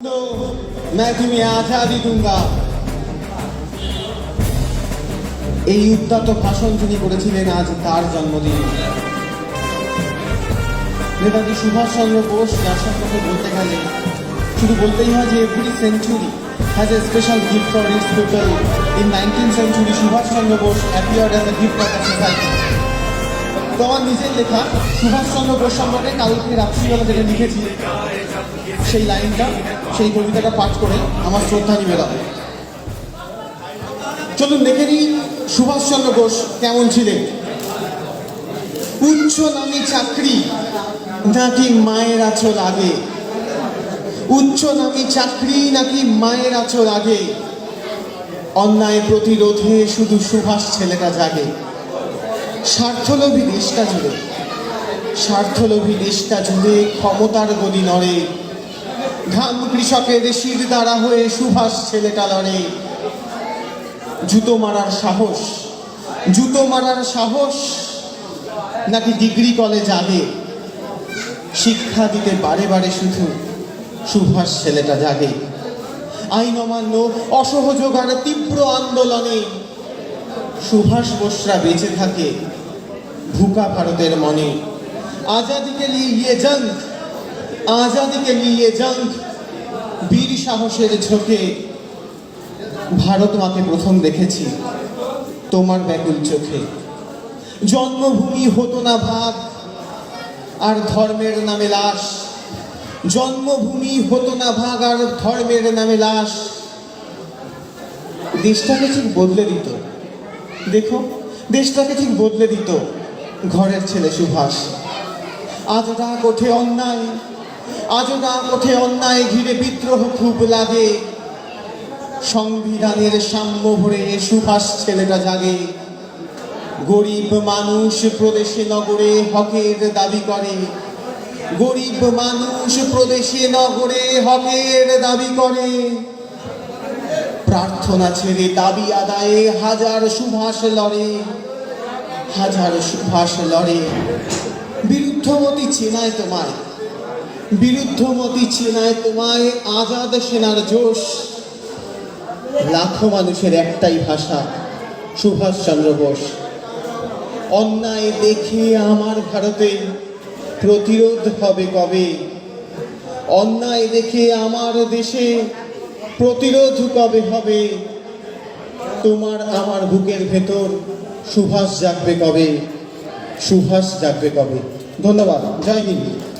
मैं तुम्हें आजादी दूंगा এই উদ্যত ভাষণ যিনি করেছিলেন আজ তার জন্মদিন নেতাজি সুভাষচন্দ্র বোস যার সম্পর্কে বলতে গেলে শুধু বলতেই হয় যে every century has a special gift for its people in nineteen century Subhas Chandra Bose appeared as a gift for the society তো আমার নিজের লেখা সুভাষচন্দ্র বোস সম্পর্কে কালকে রাত্রিবেলা যেটা লিখেছি সেই লাইনটা, সেই কবিতাটা পাঠ করে আমার শ্রদ্ধা নিবেদন। চলুন দেখে নিই সুভাষচন্দ্র বোস কেমন ছিলেন। উচ্চ নামী চাকরি, নাকি মায়ের আচল আগে? উচ্চ নামী চাকরি, নাকি মায়ের আচল আগে? অন্যায় প্রতিরোধে শুধু সুভাষ ছেলেটা জাগে। স্বার্থলোভী দেশটা জুড়ে, স্বার্থলোভী দেশটা জুড়ে ক্ষমতার গদি নড়ে। ঘাম কৃষকের শির দ্বারা হয়ে সুভাষ ছেলেটা লড়ে জুতো মারার সাহস। জুতো মারার সাহস নাকি ডিগ্রি কলেজ আগে? শিক্ষা দিতে বারে বারে শুধু সুভাষ ছেলেটা জাগে। আইন অমান্য, অসহযোগ আর তীব্র আন্দোলনে সুভাষ বোসরা বেঁচে থাকে ভুকা ভারতের মনে। আজাদিকে লিয়ে জঙ্গ। আজাদিকে লিয়ে জঙ্গ বীর সাহসের ঝোঁকে ভারত মাকে প্রথম দেখেছি তোমার ব্যাকুল চোখে। জন্মভূমি হতো না ভাগ, আর ধর্মের নামে লাশ। জন্মভূমি হতো না ভাগ, আর ধর্মের নামে লাশ। দেশটাকে ঠিক বদলে দিত। দেখো, দেশটাকে ঠিক বদলে দিত ঘরের ছেলে সুভাষ। আজ রাগ ওঠে অন্যায় আজ না ওঠে অন্যায় ঘিরে বিদ্রোহ খুব লাগে। সংবিধানের সাম্য ভরে সুভাষ ছেলেটা জাগে। গরিব মানুষ প্রদেশে নগরে হকের দাবি করে। গরিব মানুষ প্রদেশে নগরে হকের দাবি করে। প্রার্থনা ছেড়ে দাবি আদায়ে হাজার সুভাষ লড়ে। হাজার সুভাষ লড়ে। বিরুদ্ধমতি চেনায় তোমায়। বিরুদ্ধমতি চেনায় তোমায় আজাদ সেনার জোশ। লাখো মানুষের একটাই ভাষা, সুভাষচন্দ্র বোস। অন্যায় দেখে আমার ভারতে প্রতিরোধ হবে কবে? অন্যায় দেখে আমার দেশে প্রতিরোধ কবে হবে? তোমার আমার বুকের ভেতর সুভাষ জাগবে কবে? সুভাষ জাগবে কবে? ধন্যবাদ। জয় হিন্দ।